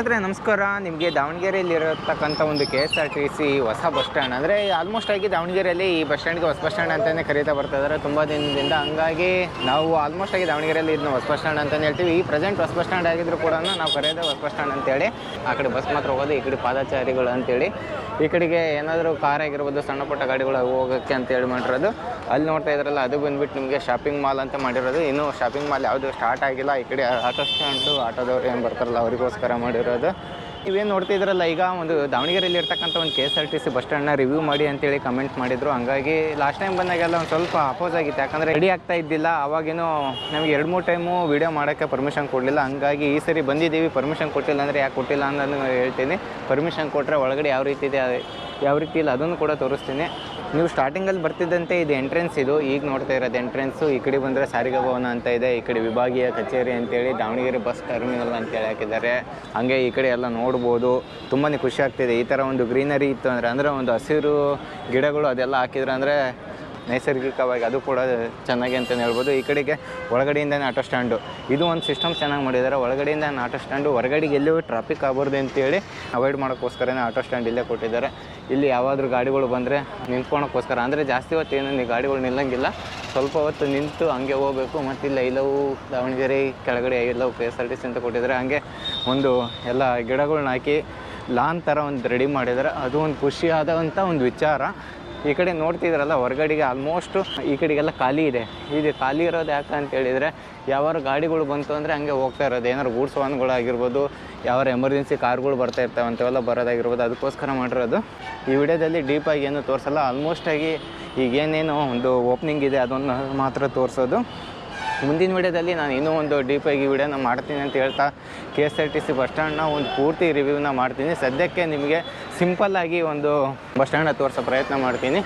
ಸ್ನೇಹಿತರೆ, ನಮಸ್ಕಾರ. ನಿಮಗೆ ದಾವಣಗೆರೆಯಲ್ಲಿ ಇರತಕ್ಕಂಥ ಒಂದು K S R T C ಹೊಸ ಬಸ್ ಸ್ಟ್ಯಾಂಡ್. ಅಂದರೆ ಆಲ್ಮೋಸ್ಟ್ ಆಗಿ ದಾವಣಗೆರೆಯಲ್ಲಿ ಈ ಬಸ್ ಸ್ಟ್ಯಾಂಡ್ಗೆ ಹೊಸ ಬಸ್ ಸ್ಟ್ಯಾಂಡ್ ಅಂತಲೇ ಕರೀತಾ ಬರ್ತಾ ಇದ್ದಾರೆ. ತುಂಬ ದಿನದಿಂದ ಹಂಗಾಗಿ ನಾವು ಆಲ್ಮೋಸ್ಟ್ ಆಗಿ ದಾವಣಗೆರೆಯಲ್ಲಿ ಇದನ್ನ ಹೊಸ ಬಸ್ ಸ್ಟ್ಯಾಂಡ್ ಅಂತಲೇ ಹೇಳ್ತೀವಿ. ಈ ಪ್ರೆಸೆಂಟ್ ಹೊಸ ಬಸ್ ಸ್ಟ್ಯಾಂಡ್ ಆಗಿದ್ರು ಕೂಡ ನಾವು ಕರೆಯೋದೇ ಹೊಸ ಬಸ್ ಸ್ಟ್ಯಾಂಡ್ ಅಂತೇಳಿ, ಆ ಕಡೆ ಬಸ್ ಮಾತ್ರ ಹೋಗೋದು, ಈ ಕಡೆ ಪಾದಚಾರಿಗಳು ಅಂತೇಳಿ. ಈ ಕಡೆಗೆ ಏನಾದರೂ ಕಾರ್ ಆಗಿರ್ಬೋದು, ಸಣ್ಣ ಪುಟ್ಟ ಗಾಡಿಗಳು ಹೋಗೋಕ್ಕೆ ಅಂತೇಳಿ ಮಾಡಿರೋದು. ಅಲ್ಲಿ ನೋಡ್ತಾ ಇದ್ರಲ್ಲ, ಅದು ಬಂದ್ಬಿಟ್ಟು ನಿಮಗೆ ಶಾಪಿಂಗ್ ಮಾಲ್ ಅಂತ ಮಾಡಿರೋದು. ಇನ್ನೂ ಶಾಪಿಂಗ್ ಮಾಲ್ ಯಾವುದು ಸ್ಟಾರ್ಟ್ ಆಗಿಲ್ಲ. ಈ ಕಡೆ ಆಟೋ ಸ್ಟ್ಯಾಂಡು ಆಟೋದವ್ರು ಏನು ಬರ್ತಾರಲ್ಲ, ಅವರಿಗೋಸ್ಕರ ಮಾಡಿರೋದು. ನೀವೇನು ನೋಡ್ತಾ ಇದ್ರಲ್ಲ, ಈಗ ಒಂದು ದಾವಣಗೆರೆಯಲ್ಲಿ ಇರ್ತಕ್ಕಂಥ ಒಂದು K S R T C bus ಸ್ಟ್ಯಾಂಡ್ನ review ಮಾಡಿ ಅಂತೇಳಿ ಕಮೆಂಟ್ ಮಾಡಿದ್ರು. ಹಂಗಾಗಿ ಲಾಸ್ಟ್ ಟೈಮ್ ಬಂದಾಗೆಲ್ಲ ಒಂದು ಸ್ವಲ್ಪ ಅಪೋಸ್ ಆಗಿತ್ತು. ಯಾಕಂದರೆ ರೆಡಿ ಆಗ್ತಾ ಇದ್ದಿಲ್ಲ. ಅವಾಗೇನು ನಮಗೆ ಎರಡು ಮೂರು ಟೈಮು ವೀಡಿಯೋ ಮಾಡೋಕ್ಕೆ ಪರ್ಮಿಷನ್ ಕೊಡಲಿಲ್ಲ. ಹಂಗಾಗಿ ಈ ಸರಿ ಬಂದಿದ್ದೀವಿ. ಪರ್ಮಿಷನ್ ಕೊಟ್ಟಿಲ್ಲ ಅಂದರೆ ಯಾಕೆ ಕೊಟ್ಟಿಲ್ಲ ಅಂತ ಹೇಳ್ತೀನಿ. ಪರ್ಮಿಷನ್ ಕೊಟ್ಟರೆ ಒಳಗಡೆ ಯಾವ ರೀತಿ ಇದೆ, ಯಾವ ರೀತಿ ಇಲ್ಲ ಅದನ್ನು ಕೂಡ ತೋರಿಸ್ತೀನಿ. ನೀವು ಸ್ಟಾರ್ಟಿಂಗಲ್ಲಿ ಬರ್ತಿದ್ದಂತೆ ಇದು ಎಂಟ್ರೆನ್ಸ್ ಇದು. ಈಗ ನೋಡ್ತಾ ಇರೋದು ಎಂಟ್ರೆನ್ಸು ಈ ಕಡೆ ಬಂದರೆ ಸಾರಿಗೆ ಭವನ ಅಂತ ಇದೆ. ಈ ಕಡೆ ವಿಭಾಗೀಯ ಕಚೇರಿ ಅಂತೇಳಿ ದಾವಣಗೆರೆ ಬಸ್ ಟರ್ಮಿನಲ್ ಅಂತೇಳಿ ಹಾಕಿದ್ದಾರೆ. ಹಾಗೆ ಈ ಕಡೆ ಎಲ್ಲ ನೋಡ್ಬೋದು. ತುಂಬಾ ಖುಷಿ ಆಗ್ತಿದೆ. ಈ ಥರ ಒಂದು ಗ್ರೀನರಿ ಇತ್ತು ಅಂದರೆ ಅಂದರೆ ಒಂದು ಹಸಿರು ಗಿಡಗಳು ಅದೆಲ್ಲ ಹಾಕಿದ್ರೆ ಅಂದರೆ ನೈಸರ್ಗಿಕವಾಗಿ ಅದು ಕೂಡ ಚೆನ್ನಾಗಿ ಅಂತಲೇ ಹೇಳ್ಬೋದು. ಈ ಕಡೆಗೆ ಒಳಗಡೆಯಿಂದನೇ ಆಟೋ ಸ್ಟ್ಯಾಂಡು ಇದು ಒಂದು ಸಿಸ್ಟಮ್ ಚೆನ್ನಾಗಿ ಮಾಡಿದ್ದಾರೆ. ಒಳಗಡೆಯಿಂದ ಆಟೋ ಸ್ಟ್ಯಾಂಡು ಹೊರಗಡೆಗೆ ಎಲ್ಲೂ ಟ್ರಾಫಿಕ್ ಆಗ್ಬಾರ್ದು ಅಂತೇಳಿ ಅವಾಯ್ಡ್ ಮಾಡೋಕ್ಕೋಸ್ಕರನೇ ಆಟೋ ಸ್ಟ್ಯಾಂಡ್ ಇಲ್ಲೇ ಕೊಟ್ಟಿದ್ದಾರೆ. ಇಲ್ಲಿ ಯಾವಾದರೂ ಗಾಡಿಗಳು ಬಂದರೆ ನಿಂತ್ಕೊಳಕ್ಕೋಸ್ಕರ. ಅಂದರೆ ಜಾಸ್ತಿ ಹೊತ್ತು ಏನು ಗಾಡಿಗಳು ನಿಲ್ಲಂಗಿಲ್ಲ. ಸ್ವಲ್ಪ ಹೊತ್ತು ನಿಂತು ಹಂಗೆ ಹೋಗಬೇಕು. ಮತ್ತು ಇಲ್ಲ ಇಲ್ಲವೂ ದಾವಣಗೆರೆ ಕೆಳಗಡೆ ಎಲ್ಲವೂ K S R T C ಅಂತ ಕೊಟ್ಟಿದ್ದಾರೆ. ಹಂಗೆ ಒಂದು ಎಲ್ಲ ಗಿಡಗಳ್ನ ಹಾಕಿ, ಲಾನ್ ಥರ ಒಂದು ರೆಡಿ ಮಾಡಿದ್ದಾರೆ. ಅದು ಒಂದು ಖುಷಿಯಾದಂಥ ಒಂದು ವಿಚಾರ. ಈ ಕಡೆ ನೋಡ್ತಿದ್ರಲ್ಲ, ಹೊರಗಡೆಗೆ ಆಲ್ಮೋಸ್ಟು ಈ ಕಡೆಗೆಲ್ಲ ಖಾಲಿ ಇದೆ. ಇದು ಖಾಲಿ ಇರೋದು ಯಾಕೆ ಅಂತ ಹೇಳಿದರೆ, ಯಾವಾರು ಗಾಡಿಗಳು ಬಂತು ಅಂದರೆ ಹಂಗೆ ಹೋಗ್ತಾ ಇರೋದು. ಏನಾರು ಗೂಡ್ಸ್ ವಾಹನಗಳಾಗಿರ್ಬೋದು ಯಾವ ಎಮರ್ಜೆನ್ಸಿ ಕಾರ್ಗಳು ಬರ್ತಾ ಇರ್ತಾವೆ ಅಂಥವೆಲ್ಲ ಬರೋದಾಗಿರ್ಬೋದು, ಅದಕ್ಕೋಸ್ಕರ ಮಾಡಿರೋದು. ಈ ವಿಡಿಯೋದಲ್ಲಿ ಡೀಪಾಗಿ ಏನು ತೋರಿಸಲ್ಲ ಆಲ್ಮೋಸ್ಟ್ ಆಗಿ ಈಗ ಏನೇನು ಒಂದು ಓಪನಿಂಗ್ ಇದೆ, ಅದನ್ನು ಮಾತ್ರ ತೋರಿಸೋದು. ಮುಂದಿನ ವಿಡಿಯೋದಲ್ಲಿ ನಾನು ಇನ್ನೂ ಒಂದು ಡೀಪಾಗಿ ವಿಡಿಯೋನ ಮಾಡ್ತೀನಿ ಅಂತ ಹೇಳ್ತಾ K S R T C bus ಸ್ಟ್ಯಾಂಡ್ನ ಒಂದು ಪೂರ್ತಿ ರಿವ್ಯೂನ ಮಾಡ್ತೀನಿ. ಸದ್ಯಕ್ಕೆ ನಿಮಗೆ ಸಿಂಪಲ್ಲಾಗಿ ಒಂದು ಬಸ್ ಸ್ಟ್ಯಾಂಡ್ ತೋರಿಸೋ ಪ್ರಯತ್ನ ಮಾಡ್ತೀನಿ.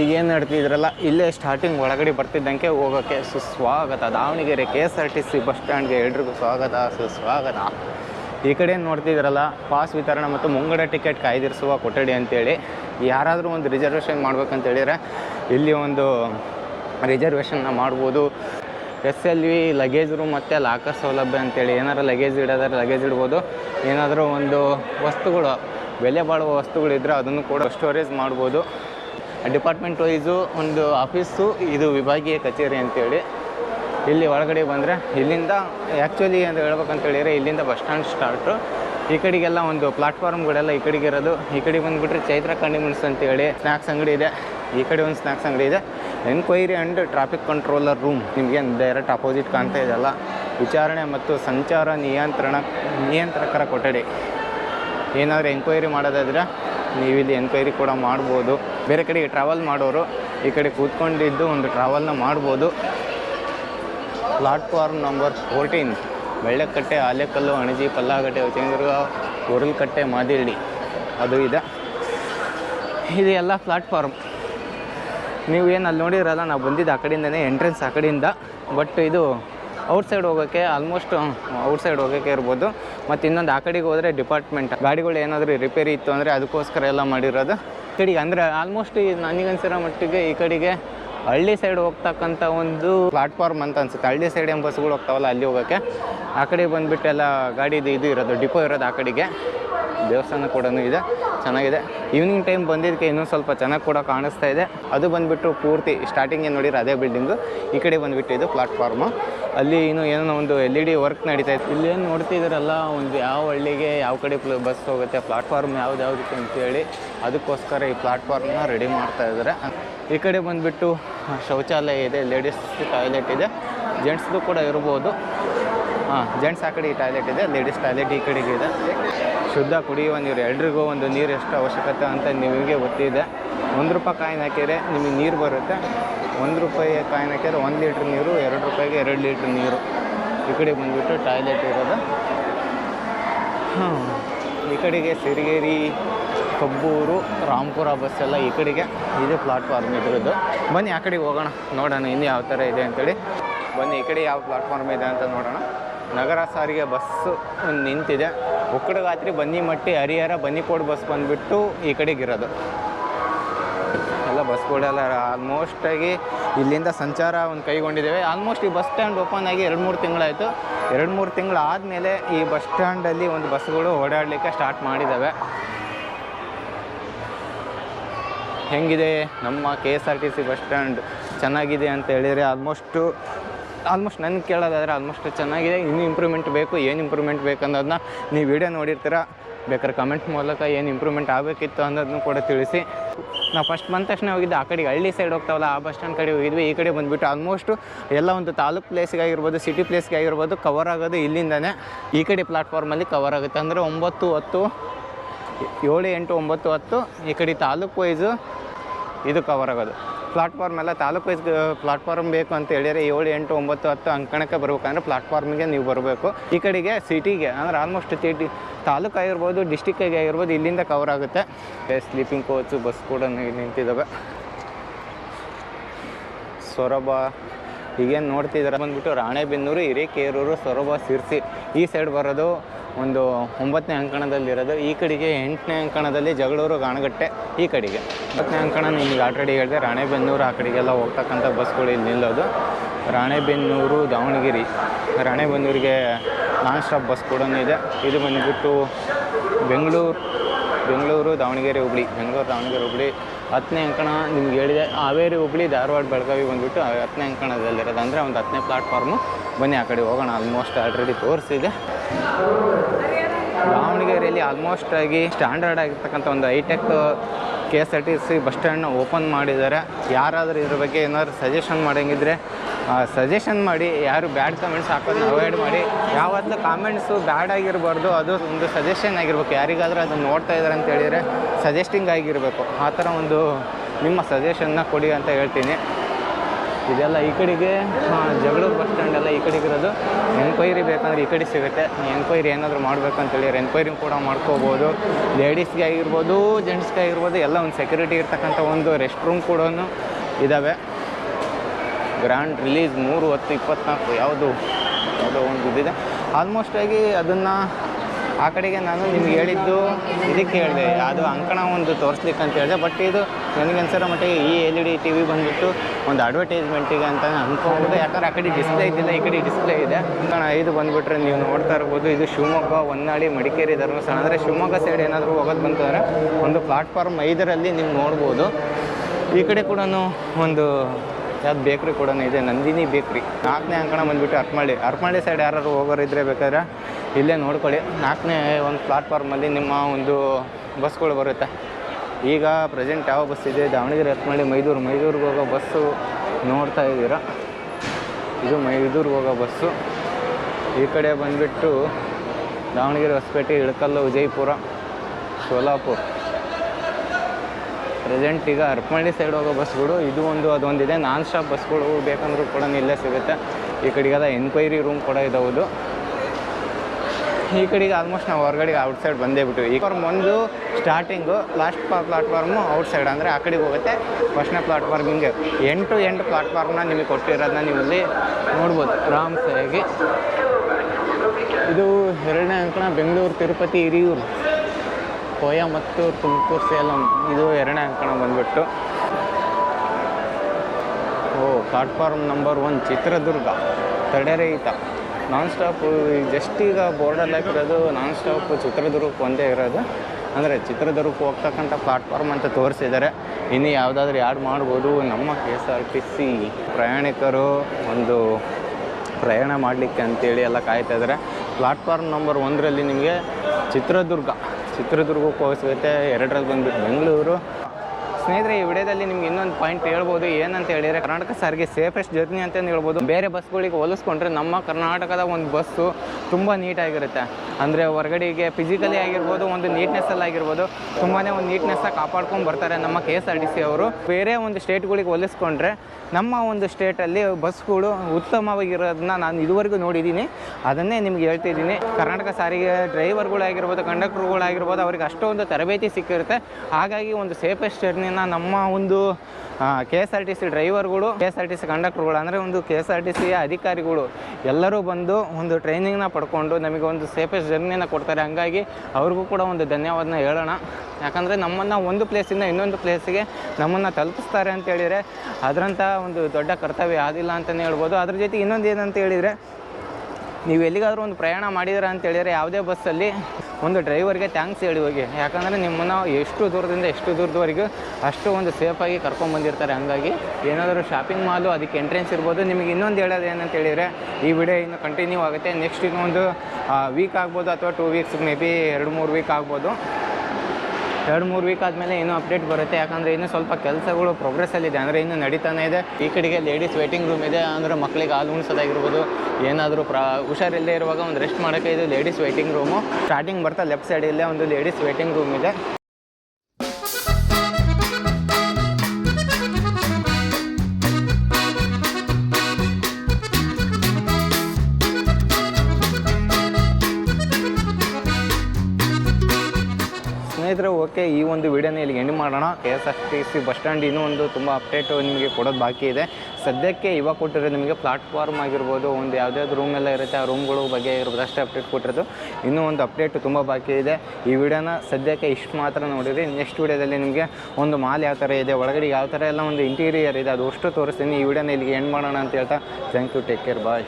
ಈಗ ಏನು ನಡ್ತಿದ್ರಲ್ಲ, ಇಲ್ಲೇ ಸ್ಟಾರ್ಟಿಂಗ್ ಒಳಗಡೆ ಬರ್ತಿದ್ದಂಗೆ ಹೋಗೋಕ್ಕೆ ಸುಸ್ವಾಗತ. Davanagere K S R T C bus ಸ್ಟ್ಯಾಂಡ್ಗೆ ಎಲ್ರಿಗೂ ಸ್ವಾಗತ, ಸುಸ್ವಾಗತ. ಈ ಕಡೆ ನೋಡ್ತಿದ್ರಲ್ಲ, ಪಾಸ್ ವಿತರಣೆ ಮತ್ತು ಮುಂಗಡ ಟಿಕೆಟ್ ಕಾಯ್ದಿರಿಸುವ ಕೊಠಡಿ ಅಂತೇಳಿ. ಯಾರಾದರೂ ಒಂದು ರಿಸರ್ವೇಷನ್ ಮಾಡ್ಬೇಕಂತ ಹೇಳಿದ್ರೆ, ಇಲ್ಲಿ ಒಂದು ರಿಸರ್ವೇಷನ್ನ ಮಾಡ್ಬೋದು. S L V luggage room ಮತ್ತು ಲಾಕರ್ ಸೌಲಭ್ಯ ಅಂತೇಳಿ ಏನಾರು ಲಗೇಜ್ ಇಡೋದಾದ್ರೆ ಲಗೇಜ್ ಇಡ್ಬೋದು. ಏನಾದರೂ ಒಂದು ವಸ್ತುಗಳು, ಬೆಲೆ ಬಾಳುವ ವಸ್ತುಗಳಿದ್ರೆ ಅದನ್ನು ಕೂಡ ಸ್ಟೋರೇಜ್ ಮಾಡ್ಬೋದು. ಡಿಪಾರ್ಟ್ಮೆಂಟ್ ವೈಸು ಒಂದು ಆಫೀಸು ಇದು ವಿಭಾಗೀಯ ಕಚೇರಿ ಅಂತೇಳಿ ಇಲ್ಲಿ ಒಳಗಡೆ ಬಂದರೆ ಇಲ್ಲಿಂದ ಆ್ಯಕ್ಚುಲಿ ಅಂತ ಹೇಳ್ಬೇಕಂತ ಹೇಳಿದರೆ ಇಲ್ಲಿಂದ ಬಸ್ ಸ್ಟ್ಯಾಂಡ್ ಸ್ಟಾರ್ಟು ಈ ಕಡೆಗೆಲ್ಲ ಒಂದು ಪ್ಲಾಟ್ಫಾರ್ಮ್ಗಳೆಲ್ಲ ಈ ಕಡೆಗೆ ಇರೋದು ಈ ಕಡೆ ಬಂದುಬಿಟ್ರೆ ಚೈತ್ರ ಕಂಡಿಮೆಂಟ್ಸ್ ಅಂತೇಳಿ ಸ್ನ್ಯಾಕ್ಸ್ ಅಂಗಡಿ ಇದೆ. ಈ ಕಡೆ ಒಂದು ಸ್ನ್ಯಾಕ್ಸ್ ಅಂಗಡಿ ಇದೆ. Enquiry and traffic controller room ನಿಮಗೆ ಡೈರೆಕ್ಟ್ ಅಪೋಸಿಟ್ ಕಾಣ್ತಾ ಇದೆಯಲ್ಲ ವಿಚಾರಣೆ ಮತ್ತು ಸಂಚಾರ ನಿಯಂತ್ರಣ, ನಿಯಂತ್ರಕರ ಕೊಠಡಿ. ಏನಾದರೂ ಎನ್ಕ್ವೈರಿ ಮಾಡೋದಾದ್ರೆ ನೀವು ಇಲ್ಲಿ ಎನ್ಕ್ವೈರಿ ಕೂಡ ಮಾಡ್ಬೋದು. ಬೇರೆ ಕಡೆಗೆ ಟ್ರಾವೆಲ್ ಮಾಡೋರು ಈ ಕಡೆ ಕೂತ್ಕೊಂಡಿದ್ದು ಒಂದು ಟ್ರಾವೆಲ್ನ ಮಾಡ್ಬೋದು. Platform number fourteen Bellakatte, Alekallu, Anaji Pallagatte ಚಂದ್ರಗ Urulkatte ಮಾದಿಳ್ಳಿ ಅದು ಇದೆ. ಇದು ಎಲ್ಲ ಪ್ಲಾಟ್ಫಾರ್ಮ್ ನೀವು ಏನು ಅಲ್ಲಿ ನೋಡಿರಲ್ಲ, ನಾವು ಬಂದಿದ್ದು ಆ ಕಡೆಯಿಂದನೇ ಎಂಟ್ರೆನ್ಸ್ ಆ ಕಡೆಯಿಂದ ಬಟ್ ಇದು ಔಟ್ ಸೈಡ್ ಹೋಗೋಕ್ಕೆ ಆಲ್ಮೋಸ್ಟ್ ಔಟ್ ಸೈಡ್ ಹೋಗೋಕ್ಕೆ ಇರ್ಬೋದು. ಮತ್ತು ಇನ್ನೊಂದು ಆ ಕಡೆಗೆ ಹೋದರೆ ಡಿಪಾರ್ಟ್ಮೆಂಟ್ ಗಾಡಿಗಳು ಏನಾದರೂ ರಿಪೇರಿ ಇತ್ತು ಅಂದರೆ ಅದಕ್ಕೋಸ್ಕರ ಎಲ್ಲ ಮಾಡಿರೋದು. ಕಡೆಗೆ ಅಂದರೆ ಆಲ್ಮೋಸ್ಟ್ ನನಗನ್ಸಿರೋ ಮಟ್ಟಿಗೆ ಈ ಕಡೆಗೆ ಹಳ್ಳಿ ಸೈಡ್ ಹೋಗ್ತಕ್ಕಂಥ ಒಂದು ಪ್ಲಾಟ್ಫಾರ್ಮ್ ಅಂತ ಅನ್ಸುತ್ತೆ. ಹಳ್ಳಿ ಸೈಡ್ ಏನು ಬಸ್ಗಳು ಹೋಗ್ತಾವಲ್ಲ ಅಲ್ಲಿ ಹೋಗೋಕ್ಕೆ ಆ ಕಡೆ ಬಂದುಬಿಟ್ಟು ಎಲ್ಲ ಗಾಡಿದು ಇದು ಇರೋದು ಡಿಪೋ ಇರೋದು ಆ ಕಡೆಗೆ. ದೇವಸ್ಥಾನ ಕೂಡ ಇದೆ. ಚೆನ್ನಾಗಿದೆ. ಈವ್ನಿಂಗ್ ಟೈಮ್ ಬಂದಿದ್ದಕ್ಕೆ ಇನ್ನೂ ಸ್ವಲ್ಪ ಚೆನ್ನಾಗಿ ಕೂಡ ಕಾಣಿಸ್ತಾ ಇದೆ. ಅದು ಬಂದುಬಿಟ್ಟು ಪೂರ್ತಿ ಸ್ಟಾರ್ಟಿಂಗ್ ಏನು ನೋಡಿದ್ರೆ ಅದೇ ಬಿಲ್ಡಿಂಗು ಈ ಕಡೆ ಬಂದುಬಿಟ್ಟು ಇದು ಪ್ಲಾಟ್ಫಾರ್ಮು ಅಲ್ಲಿ ಇನ್ನೂ ಏನೋ ಒಂದು ಎಲ್ ಇ ಡಿ ವರ್ಕ್ ನಡೀತಾ ಇದೆ. ಇಲ್ಲೇನು ನೋಡ್ತಿದ್ದೀರಲ್ಲ, ಒಂದು ಯಾವ ಹಳ್ಳಿಗೆ ಯಾವ ಕಡೆ ಬಸ್ ಹೋಗುತ್ತೆ ಪ್ಲಾಟ್ಫಾರ್ಮ್ ಯಾವ್ದು ಯಾವುದಕ್ಕೆ ಅಂತೇಳಿ ಅದಕ್ಕೋಸ್ಕರ ಈ ಪ್ಲಾಟ್ಫಾರ್ಮ್ನ ರೆಡಿ ಮಾಡ್ತಾ ಇದ್ದಾರೆ. ಈ ಕಡೆ ಬಂದುಬಿಟ್ಟು ಶೌಚಾಲಯ ಇದೆ ಲೇಡೀಸ್ ಟಾಯ್ಲೆಟ್ ಇದೆ. ಜೆಂಟ್ಸ್ದು ಕೂಡ ಇರ್ಬೋದು. ಹಾಂ ಜೆಂಟ್ಸ್ ಆ ಕಡೆ ಈ ಟಾಯ್ಲೆಟ್ ಇದೆ ಲೇಡೀಸ್ ಟಾಯ್ಲೆಟ್ ಈ ಕಡೆಗೆ ಇದೆ. ಶುದ್ಧ ಕುಡಿಯುವ ನೀರು ಎಲ್ರಿಗೂ ಒಂದು ನೀರು ಎಷ್ಟು ಅವಶ್ಯಕತೆ ಅಂತ ನಿಮಗೆ ಗೊತ್ತಿದೆ. ಒಂದು ರೂಪಾಯಿ ಕಾಯಿನ್ ಹಾಕಿದರೆ ನಿಮಗೆ ನೀರು ಬರುತ್ತೆ. ಒಂದು ರೂಪಾಯಿ ಕಾಯಿನ್ ಹಾಕಿದ್ರೆ ಒಂದು ಲೀಟ್ರ್ ನೀರು ಎರಡು ರೂಪಾಯಿಗೆ ಎರಡು ಲೀಟ್ರ್ ನೀರು. ಈ ಕಡೆ ಬಂದುಬಿಟ್ಟು ಟಾಯ್ಲೆಟ್ ಇರೋದು. ಹಾಂ. ಈ ಕಡೆಗೆ ಸಿರಿಗೇರಿ ಕಬ್ಬೂರು ರಾಂಪುರ ಬಸ್ ಎಲ್ಲ ಈ ಕಡೆಗೆ. ಇದೆ ಪ್ಲಾಟ್ಫಾರ್ಮ್ ಇದ್ರದ್ದು. ಬನ್ನಿ ಆ ಕಡೆಗೆ ಹೋಗೋಣ. ನೋಡೋಣ ಇನ್ನು ಯಾವ ಥರ ಇದೆ ಅಂತೇಳಿ. ಬನ್ನಿ ಈ ಕಡೆ ಯಾವ ಪ್ಲಾಟ್ಫಾರ್ಮ್ ಇದೆ ಅಂತ ನೋಡೋಣ. ನಗರ ಸಾರಿಗೆ ಬಸ್ಸು ನಿಂತಿದೆ. ಉಕ್ಕಡಗಾತ್ರಿ ಬನ್ನಿಮಟ್ಟಿ, ಹರಿಹರ ಬನ್ನಿಕೋಡ್ ಬಸ್ ಬಂದುಬಿಟ್ಟು ಈ ಕಡೆಗೆ ಇರೋದು. ಎಲ್ಲ ಬಸ್ಗಳೆಲ್ಲ ಆಲ್ಮೋಸ್ಟಾಗಿ ಇಲ್ಲಿಂದ ಸಂಚಾರ ಒಂದು ಕೈಗೊಂಡಿದ್ದೇವೆ. ಆಲ್ಮೋಸ್ಟ್ ಈ ಬಸ್ ಸ್ಟ್ಯಾಂಡ್ ಓಪನ್ ಆಗಿ ಎರಡು ಮೂರು ತಿಂಗಳಾಯಿತು. ಎರಡು ಮೂರು ತಿಂಗಳು ಆದಮೇಲೆ ಈ ಬಸ್ ಸ್ಟ್ಯಾಂಡಲ್ಲಿ ಒಂದು ಬಸ್ಗಳು ಓಡಾಡಲಿಕ್ಕೆ ಸ್ಟಾರ್ಟ್ ಮಾಡಿದ್ದಾವೆ. ಹೆಂಗಿದೆ ನಮ್ಮ K S R T C bus stand ಚೆನ್ನಾಗಿದೆ ಅಂತ ಹೇಳಿದರೆ ಆಲ್ಮೋಸ್ಟು ಆಲ್ಮೋಸ್ಟ್ ನನಗೆ ಕೇಳೋದಾದರೆ ಆಲ್ಮೋಸ್ಟ್ ಚೆನ್ನಾಗಿದೆ. ಇನ್ನೂ ಇಂಪ್ರೂವ್ಮೆಂಟ್ ಬೇಕು, ಏನು ಇಂಪ್ರೂವ್ಮೆಂಟ್ ಬೇಕು ಅನ್ನೋದನ್ನ ನೀವು ವಿಡಿಯೋ ನೋಡಿರ್ತೀರ. ಬೇಕಾದ್ರೆ ಕಮೆಂಟ್ ಮೂಲಕ ಏನು ಇಂಪ್ರೂವ್ಮೆಂಟ್ ಆಗಬೇಕಿತ್ತು ಅನ್ನೋದನ್ನು ಕೂಡ ತಿಳಿಸಿ. ನಾವು ಫಸ್ಟ್ ಬಂದ ತಕ್ಷಣ ಹೋಗಿದ್ದು ಆ ಕಡೆಗೆ ಹಳ್ಳಿ ಸೈಡ್ ಹೋಗ್ತಾವಲ್ಲ, ಆ ಬಸ್ ಸ್ಟ್ಯಾಂಡ್ ಕಡೆ ಹೋಗಿದ್ವಿ. ಈ ಕಡೆ ಬಂದುಬಿಟ್ಟು ಆಲ್ಮೋಸ್ಟು ಎಲ್ಲ ಒಂದು ತಾಲೂಕು ಪ್ಲೇಸ್ಗೆ ಆಗಿರ್ಬೋದು ಸಿಟಿ ಪ್ಲೇಸ್ಗೆ ಆಗಿರ್ಬೋದು ಕವರ್ ಆಗೋದು ಇಲ್ಲಿಂದನೇ. ಈ ಕಡೆ ಪ್ಲಾಟ್ಫಾರ್ಮಲ್ಲಿ ಕವರ್ ಆಗುತ್ತೆ. ಅಂದರೆ ಒಂಬತ್ತು ಹತ್ತು, ಏಳು ಎಂಟು ಒಂಬತ್ತು ಹತ್ತು, ಈ ಕಡೆ ತಾಲೂಕು ವೈಸು ಇದು ಕವರ್ ಆಗೋದು. ಪ್ಲಾಟ್ಫಾರ್ಮ್ ಎಲ್ಲ ತಾಲೂಕು ವೈಸ್ ಪ್ಲಾಟ್ಫಾರ್ಮ್ ಬೇಕು ಅಂತ ಹೇಳಿದರೆ ಏಳು, ಎಂಟು, ಒಂಬತ್ತು, ಹತ್ತು ಅಂಕಣಕ್ಕೆ ಬರ್ಬೇಕಂದ್ರೆ ಪ್ಲಾಟ್ಫಾರ್ಮಿಗೆ ನೀವು ಬರಬೇಕು. ಈ ಕಡೆಗೆ ಸಿಟಿಗೆ ಅಂದ್ರೆ ಆಲ್ಮೋಸ್ಟ್ ಸಿಟಿ ತಾಲೂಕು ಆಗಿರ್ಬೋದು ಡಿಸ್ಟಿಕ್ಕಿಗೆ ಆಗಿರ್ಬೋದು ಇಲ್ಲಿಂದ ಕವರ್ ಆಗುತ್ತೆ. ಸ್ಲೀಪಿಂಗ್ ಕೋಚು ಬಸ್ ಕೂಡ ನಿಂತಿದ್ದಾವೆ ಸೊರಬ, ಈಗೇನು ನೋಡ್ತಿದ್ದಾರೆ ಬಂದ್ಬಿಟ್ಟು ರಾಣೆಬೆನ್ನೂರು, ಹಿರೇಕೇರೂರು, ಸೊರಬ, ಸಿರ್ಸಿ. ಈ ಸೈಡ್ ಬರೋದು ಒಂದು ಒಂಬತ್ತನೇ ಅಂಕಣದಲ್ಲಿರೋದು. ಈ ಕಡೆಗೆ ಎಂಟನೇ ಅಂಕಣದಲ್ಲಿ ಜಗಳೂರು ಗಾಣಗಟ್ಟೆ ಈ ಕಡೆಗೆ. ಒಂಬತ್ತನೇ ಅಂಕಣ ನಿಮಗೆ ಆಲ್ರೆಡಿ ಹೇಳಿದೆ, ರಾಣೆಬೆನ್ನೂರು ಆ ಕಡೆಗೆಲ್ಲ ಹೋಗ್ತಕ್ಕಂಥ ಬಸ್ಗಳು ಇಲ್ಲಿ ನಿಲ್ಲೋದು. ರಾಣೆಬೆನ್ನೂರು, ದಾವಣಗೆರೆ. ರಾಣೆಬೆನ್ನೂರಿಗೆ ನಾನ್ ಸ್ಟಾಪ್ ಬಸ್ ಕೂಡ ಇದೆ. ಇದು ಬಂದುಬಿಟ್ಟು ಬೆಂಗಳೂರು ಬೆಂಗಳೂರು, ದಾವಣಗೆರೆ ಹುಬ್ಳಿ. ಬೆಂಗಳೂರು, ದಾವಣಗೆರೆ ಹುಬ್ಳಿ. ಹತ್ತನೇ ಅಂಕಣ ನಿಮ್ಗೆ ಹೇಳಿದೆ, ಹಾವೇರಿ ಹುಬ್ಳಿ, ಧಾರವಾಡ, ಬೆಳಗಾವಿ ಬಂದುಬಿಟ್ಟು ಹತ್ತನೇ ಅಂಕಣದಲ್ಲಿರೋದು. ಅಂದರೆ ಒಂದು ಹತ್ತನೇ ಪ್ಲಾಟ್ಫಾರ್ಮು ಬನ್ನಿ ಆ ಕಡೆ ಹೋಗೋಣ. ಆಲ್ಮೋಸ್ಟ್ ಆಲ್ರೆಡಿ ತೋರಿಸಿದೆ. ದಾವಣಗೆರೆಯಲ್ಲಿ ಆಲ್ಮೋಸ್ಟ್ ಆಗಿ ಸ್ಟ್ಯಾಂಡರ್ಡ್ ಆಗಿರ್ತಕ್ಕಂಥ ಒಂದು hi tech K S R T C bus ಸ್ಟ್ಯಾಂಡ್ನ open ಮಾಡಿದ್ದಾರೆ. ಯಾರಾದರೂ ಇದ್ರ ಬಗ್ಗೆ ಏನಾದರೂ ಸಜೆಷನ್ ಮಾಡೋಂಗಿದ್ರೆ ಸಜೆಷನ್ ಮಾಡಿ, ಯಾರು ಬ್ಯಾಡ್ ಕಮೆಂಟ್ಸ್ ಹಾಕೋದನ್ನ ಅವಾಯ್ಡ್ ಮಾಡಿ. ಯಾವತ್ತೂ ಕಾಮೆಂಟ್ಸು ಬ್ಯಾಡ್ ಆಗಿರಬಾರ್ದು, ಅದು ಒಂದು ಸಜೆಷನ್ ಆಗಿರ್ಬೇಕು. ಯಾರಿಗಾದರೂ ಅದನ್ನು ನೋಡ್ತಾ ಇದ್ದಾರೆ ಅಂತ ಹೇಳಿದರೆ ಸಜೆಸ್ಟಿಂಗ್ ಆಗಿರಬೇಕು. ಆ ಥರ ಒಂದು ನಿಮ್ಮ ಸಜೆಷನ್ನ ಕೊಡಿ ಅಂತ ಹೇಳ್ತೀನಿ. ಇದೆಲ್ಲ ಈ ಕಡೆಗೆ ಜಗಳೂರು ಬಸ್ ಸ್ಟ್ಯಾಂಡ್ ಎಲ್ಲ ಈ ಕಡೆಗೆ ಇರೋದು. ಎನ್ಕ್ವೈರಿ ಬೇಕಂದ್ರೆ ಈ ಕಡೆ ಸಿಗುತ್ತೆ. ಎನ್ಕ್ವೈರಿ ಏನಾದರೂ ಮಾಡ್ಬೇಕಂತೇಳಿ ಎನ್ಕ್ವೈರಿ ಕೂಡ ಮಾಡ್ಕೋಬೋದು. ಲೇಡೀಸ್ಗೆ ಆಗಿರ್ಬೋದು ಜೆಂಟ್ಸ್ಗೆ ಆಗಿರ್ಬೋದು, ಎಲ್ಲ ಒಂದು ಸೆಕ್ಯೂರಿಟಿ ಇರ್ತಕ್ಕಂಥ ಒಂದು ರೆಸ್ಟ್ ರೂಮ್ ಕೂಡ ಇದ್ದಾವೆ ಗ್ರ್ಯಾಂಡ್ ರಿಲೀಸ್ ಮೂರು ಹತ್ತು ಇಪ್ಪತ್ತ್ನಾಲ್ಕು ಯಾವುದು, ಯಾವುದೋ ಒಂದು ಇದಿದೆ. ಆಲ್ಮೋಸ್ಟ್ ಆಗಿ ಅದನ್ನು ಆ ಕಡೆಗೆ ನಾನು ನಿಮ್ಗೆ ಹೇಳಿದ್ದು ಇದಕ್ಕೆ ಹೇಳಿದೆ. ಅದು ಅಂಕಣ ಒಂದು ತೋರಿಸ್ಲಿಕ್ಕೆ ಅಂತ ಹೇಳಿದೆ. ಬಟ್ ಇದು ನನಗೆ ಅನ್ಸಿರೋ ಮಟ್ಟಿಗೆ ಈ L E D T V ಬಂದುಬಿಟ್ಟು ಒಂದು ಅಡ್ವರ್ಟೈಸ್ಮೆಂಟಿಗೆ ಅಂತ ಅನ್ಕೋಬೋದು ಯಾಕಂದ್ರೆ ಆ ಕಡೆ ಡಿಸ್ಪ್ಲೇ ಇದ್ದಿಲ್ಲ, ಈ ಕಡೆ ಡಿಸ್ಪ್ಲೇ ಇದೆ. ಅಂಕಣ ಇದು ಬಂದುಬಿಟ್ರೆ ನೀವು ನೋಡ್ತಾ ಇರ್ಬೋದು. ಇದು ಶಿವಮೊಗ್ಗ, ಹೊನ್ನಾಳಿ, ಮಡಿಕೇರಿ ಧರ್ಮಸ್ಥಳ. ಅಂದರೆ ಶಿವಮೊಗ್ಗ ಸೈಡ್ ಏನಾದರೂ ಹೋಗೋದು ಬಂತಂದರೆ ಒಂದು ಪ್ಲಾಟ್ಫಾರ್ಮ್ ಐದರಲ್ಲಿ ನೀವು ನೋಡ್ಬೋದು. ಈ ಕಡೆ ಕೂಡ ಒಂದು ಯಾವ್ದು ಬೇಕ್ರಿ ಕೂಡ ಇದೆ. ನಂದಿನಿ ಬೇಕ್ರಿ. ನಾಲ್ಕನೇ ಅಂಕಣ ಬಂದುಬಿಟ್ಟು ಅರ್ಪಮಳ್ಳಿ ಅರ್ಪಮಳ್ಳಿ ಸೈಡ್ ಯಾರು ಹೋಗೋರು ಇದ್ದರೆ ಬೇಕಾದ್ರೆ ಇಲ್ಲೇ ನೋಡ್ಕೊಳ್ಳಿ. ನಾಲ್ಕನೇ ಒಂದು ಪ್ಲಾಟ್ಫಾರ್ಮಲ್ಲಿ ನಿಮ್ಮ ಒಂದು ಬಸ್ಗಳು ಬರುತ್ತೆ. ಈಗ ಪ್ರೆಸೆಂಟ್ ಯಾವ ಬಸ್ ಇದೆ? ದಾವಣಗೆರೆ ಹತ್ಮಳ್ಳಿ ಮೈದೂರು ಮೈದೂರಿಗೆ ಹೋಗೋ ಬಸ್ಸು ನೋಡ್ತಾ ಇದ್ದೀರ? ಇದು ಮೈದೂರಿಗೆ ಹೋಗೋ ಬಸ್ಸು ಈ ಕಡೆ ಬಂದುಬಿಟ್ಟು ದಾವಣಗೆರೆ ಹೊಸಪೇಟೆ, ಇಳಕಲ್ಲು, ವಿಜಯಪುರ, ಸೋಲಾಪುರ. ಪ್ರೆಸೆಂಟ್ ಈಗ ಅರ್ಪಮಳ್ಳಿ ಸೈಡ್ ಹೋಗೋ ಬಸ್ಗಳು ಇದು ಒಂದು, ಅದೊಂದಿದೆ. ನಾನ್ ಸ್ಟಾಪ್ ಬಸ್ಗಳು ಬೇಕಂದ್ರೂ ಕೂಡ ಇಲ್ಲೇ ಸಿಗುತ್ತೆ. ಈ ಕಡೆಗೆಲ್ಲ ಎನ್ಕ್ವೈರಿ ರೂಮ್ ಕೂಡ ಇದಾವುದು ಈ ಕಡೆಗೆ ಆಲ್ಮೋಸ್ಟ್ ನಾವು ಹೊರಗಡೆ ಔಟ್ ಸೈಡ್ ಬಂದೇ ಬಿಟ್ಟು ಈ ಫಾರ್ಮ್ ಒಂದು starting last platform outside ಅಂದರೆ ಆ ಕಡೆಗೆ ಹೋಗುತ್ತೆ. ಫಸ್ಟ್ನೇ ಪ್ಲಾಟ್ಫಾರ್ಮ್ ಹಿಂಗೆ. ಎಂಟು ಎಂಟು ಪ್ಲಾಟ್ಫಾರ್ಮ್ನ ನಿಮಗೆ ಕೊಟ್ಟಿರೋದನ್ನ ನೀವು ಇಲ್ಲಿ ನೋಡ್ಬೋದು ಆರಾಮ್ಸಾಗಿ ಇದು ಎರಡನೇ ಅಂಕಣ ಬೆಂಗಳೂರು, ತಿರುಪತಿ, ಹಿರಿಯೂರು. ಕೊಯಮತ್ತೂರು, ತುಮಕೂರು, ಸೇಲಂ. ಇದು ಎರಡನೇ ಅಂಕಣ ಬಂದ್ಬಿಟ್ಟು. ಓ ಪ್ಲಾಟ್ಫಾರ್ಮ್ ನಂಬರ್ ಒನ್ ಚಿತ್ರದುರ್ಗ. ತಡೆರಹಿತ. ನಾನ್ ಸ್ಟಾಪ್ ಜಸ್ಟ್ ಈಗ ಬೋರ್ಡಲ್ಲಿ ಹಾಕಿರೋದು ನಾನ್ ಸ್ಟಾಪ್ ಚಿತ್ರದುರ್ಗಕ್ಕೆ ಒಂದೇ ಇರೋದು. ಅಂದರೆ ಚಿತ್ರದುರ್ಗಕ್ಕೆ ಹೋಗ್ತಕ್ಕಂಥ ಪ್ಲಾಟ್ಫಾರ್ಮ್ ಅಂತ ತೋರಿಸಿದ್ದಾರೆ. ಇನ್ನು ಯಾವುದಾದ್ರೂ ಯಾರು ಮಾಡ್ಬೋದು. ನಮ್ಮ K S R T C ಪ್ರಯಾಣಿಕರು ಒಂದು ಪ್ರಯಾಣ ಮಾಡಲಿಕ್ಕೆ ಅಂತೇಳಿ ಎಲ್ಲ ಕಾಯ್ತಾ ಇದ್ದಾರೆ. ಪ್ಲಾಟ್ಫಾರ್ಮ್ ನಂಬರ್ ಒಂದರಲ್ಲಿ ನಿಮಗೆ ಚಿತ್ರದುರ್ಗ, ಚಿತ್ರದುರ್ಗಕ್ಕೆ ಹೋಗಿ ಸಿಗುತ್ತೆ ಎರಡರಲ್ಲಿ ಬಂದ್ಬಿಟ್ಟು ಬೆಂಗಳೂರು ಸ್ನೇಹಿತರೆ, ಈ ವಿಡಿಯೋದಲ್ಲಿ ನಿಮ್ಗೆ ಇನ್ನೊಂದು ಪಾಯಿಂಟ್ ಹೇಳ್ಬೋದು. ಏನಂತ ಹೇಳಿದರೆ, ಕರ್ನಾಟಕ ಸಾರಿಗೆ ಸೇಫೆಸ್ಟ್ ಜರ್ನಿ ಅಂತ ಹೇಳ್ಬೋದು? ಬೇರೆ ಬಸ್ಗಳಿಗೆ ಹೋಲಿಸ್ಕೊಂಡ್ರೆ ನಮ್ಮ ಕರ್ನಾಟಕದ ಒಂದು ಬಸ್ಸು ತುಂಬ ನೀಟಾಗಿರುತ್ತೆ ಅಂದರೆ ಹೊರಗಡೆಗೆ ಫಿಸಿಕಲಿ ಆಗಿರ್ಬೋದು, ಒಂದು ನೀಟ್ನೆಸ್ಸಲ್ಲಿ ಆಗಿರ್ಬೋದು ತುಂಬಾ ಒಂದು ನೀಟ್ನೆಸ್ಸಾಗಿ ಕಾಪಾಡ್ಕೊಂಡು ಬರ್ತಾರೆ ನಮ್ಮ K S R T C ಅವರು. ಬೇರೆ ಒಂದು ಸ್ಟೇಟ್ಗಳಿಗೆ ಹೋಲಿಸ್ಕೊಂಡ್ರೆ, ನಮ್ಮ ಒಂದು ಸ್ಟೇಟಲ್ಲಿ ಬಸ್ಗಳು ಉತ್ತಮವಾಗಿರೋದನ್ನ ನಾನು ಇದುವರೆಗೂ ನೋಡಿದ್ದೀನಿ ಅದನ್ನೇ ನಿಮ್ಗೆ ಹೇಳ್ತಿದ್ದೀನಿ ಕರ್ನಾಟಕ ಸಾರಿಗೆ ಡ್ರೈವರ್ಗಳಾಗಿರ್ಬೋದು ಕಂಡಕ್ಟರ್ಗಳಾಗಿರ್ಬೋದು ಅವ್ರಿಗೆ ಅಷ್ಟೊಂದು ತರಬೇತಿ ಸಿಕ್ಕಿರುತ್ತೆ. ಹಾಗಾಗಿ ಒಂದು ಸೇಫೆಸ್ಟ್ ನಮ್ಮ ಒಂದು K S R T C ಡ್ರೈವರ್ಗಳು K S R T C ಕಂಡಕ್ಟರ್ಗಳು ಅಂದರೆ ಒಂದು ಕೆ ಎಸ್ ಆರ್ ಟಿ ಸಿಯ ಅಧಿಕಾರಿಗಳು ಎಲ್ಲರೂ ಬಂದು ಒಂದು ಟ್ರೈನಿಂಗ್ನ ಪಡ್ಕೊಂಡು ನಮಗೆ ಒಂದು ಸೇಫೆಸ್ಟ್ ಜರ್ನಿನ ಕೊಡ್ತಾರೆ. ಹಂಗಾಗಿ ಅವ್ರಿಗೂ ಕೂಡ ಒಂದು ಧನ್ಯವಾದನ ಹೇಳೋಣ. ಯಾಕಂದರೆ ನಮ್ಮನ್ನು ಒಂದು ಪ್ಲೇಸಿಂದ ಇನ್ನೊಂದು ಪ್ಲೇಸಿಗೆ ನಮ್ಮನ್ನು ತಲುಪಿಸ್ತಾರೆ ಅಂತ ಹೇಳಿದರೆ ಅದರಂಥ ಒಂದು ದೊಡ್ಡ ಕರ್ತವ್ಯ ಆದಿಲ್ಲ ಅಂತಲೇ ಹೇಳ್ಬೋದು. ಅದ್ರ ಜೊತೆ ಇನ್ನೊಂದು ಏನಂತ ಹೇಳಿದರೆ, ನೀವು ಎಲ್ಲಿಗಾದರೂ ಒಂದು ಪ್ರಯಾಣ ಮಾಡಿದಿರ ಅಂತ ಹೇಳಿದರೆ, ಯಾವುದೇ ಬಸ್ಸಲ್ಲಿ ಒಂದು ಡ್ರೈವರ್ಗೆ ಥ್ಯಾಂಕ್ಸ್ ಹೇಳಿ ಹೋಗಿ. ಯಾಕಂದರೆ ನಿಮ್ಮನ್ನು ಎಷ್ಟು ದೂರದಿಂದ ಎಷ್ಟು ದೂರದವರೆಗೂ ಅಷ್ಟು ಒಂದು ಸೇಫಾಗಿ ಕರ್ಕೊಂಡ್ಬಂದಿರ್ತಾರೆ ಹಂಗಾಗಿ ಏನಾದರೂ ಶಾಪಿಂಗ್ ಮಾಲು ಅದಕ್ಕೆ ಎಂಟ್ರೆನ್ಸ್ ಇರ್ಬೋದು. ನಿಮಗೆ ಇನ್ನೊಂದು ಹೇಳೋದು ಏನಂತ ಹೇಳಿದರೆ, ಈ ವಿಡಿಯೋ ಇನ್ನು ಕಂಟಿನ್ಯೂ ಆಗುತ್ತೆ. ನೆಕ್ಸ್ಟ್ ಇನ್ನೊಂದು ವೀಕ್ ಆಗ್ಬೋದು ಅಥವಾ ಟೂ ವೀಕ್ಸ್ ಮೇ ಬಿ ಎರಡು ಮೂರು ವೀಕ್ ಆಗ್ಬೋದು. ಎರಡು ಮೂರು ವೀಕ್ ಆದಮೇಲೆ ಏನೂ ಅಪ್ಡೇಟ್ ಬರುತ್ತೆ. ಯಾಕಂದರೆ ಇನ್ನೂ ಸ್ವಲ್ಪ ಕೆಲಸಗಳು ಪ್ರೋಗ್ರೆಸ್ಸಲ್ಲಿದೆ ಅಂದರೆ ಇನ್ನೂ ನಡೀತಾನೆ ಇದೆ. ಈ ಕಡೆಗೆ ಲೇಡೀಸ್ ವೇಟಿಂಗ್ ರೂಮ್ ಇದೆ. ಅಂದರೆ ಮಕ್ಕಳಿಗೆ ಹಾಲು ಉಣಿಸೋದಾಗಿರ್ಬೋದು, ಏನಾದರೂ ಪ್ರಾ, ಹುಷಾರಿಲ್ಲದೆ ಇರುವಾಗ ಒಂದು ರೆಸ್ಟ್ ಮಾಡೋಕ್ಕೆ ಇದು ಲೇಡೀಸ್ ವೇಟಿಂಗ್ ರೂಮು ಸ್ಟಾರ್ಟಿಂಗ್ ಬರ್ತಾ ಲೆಫ್ಟ್ ಸೈಡಲ್ಲೇ ಒಂದು ಲೇಡೀಸ್ ವೇಟಿಂಗ್ ರೂಮ್ ಇದೆ. ಓಕೆ ಈ ಒಂದು ವಿಡಿಯೋನ ಇಲ್ಲಿ ಎಂಡ್ ಮಾಡೋಣ. K S R T C bus stand ಇನ್ನೂ ಒಂದು ತುಂಬ ಅಪ್ಡೇಟು ನಿಮಗೆ ಕೊಡೋದು ಬಾಕಿ ಇದೆ. ಸದ್ಯಕ್ಕೆ ಇವಾಗ ಕೊಟ್ಟಿರೋ ನಿಮಗೆ ಪ್ಲಾಟ್ಫಾರ್ಮ್ ಆಗಿರ್ಬೋದು, ಒಂದು ಯಾವುದ್ಯಾವ್ದು ರೂಮ್ ಎಲ್ಲ ಇರುತ್ತೆ, ಆ ರೂಮ್ಗಳ ಬಗ್ಗೆ ಇರ್ಬೋದು ಅಷ್ಟೇ ಅಪ್ಡೇಟ್ ಕೊಟ್ಟಿರೋದು. ಇನ್ನೂ ಒಂದು ಅಪ್ಡೇಟ್ ತುಂಬ ಬಾಕಿ ಇದೆ. ಈ ವಿಡಿಯೋನ ಸದ್ಯಕ್ಕೆ ಇಷ್ಟು ಮಾತ್ರ ನೋಡಿರಿ. ನೆಕ್ಸ್ಟ್ ವಿಡಿಯೋದಲ್ಲಿ ನಿಮಗೆ ಒಂದು ಮಾಲ್ ಯಾವ ಥರ ಇದೆ, ಒಳಗಡೆ ಯಾವ ಥರ ಎಲ್ಲ ಒಂದು ಇಂಟೀರಿಯರ್ ಇದೆ, ಅದು ಅಷ್ಟು ತೋರಿಸ್ತೀನಿ. ಈ ವಿಡಿಯೋನ ಇಲ್ಲಿಗೆ ಎಂಡ್ ಮಾಡೋಣ ಅಂತ ಹೇಳ್ತಾ thank you take care bye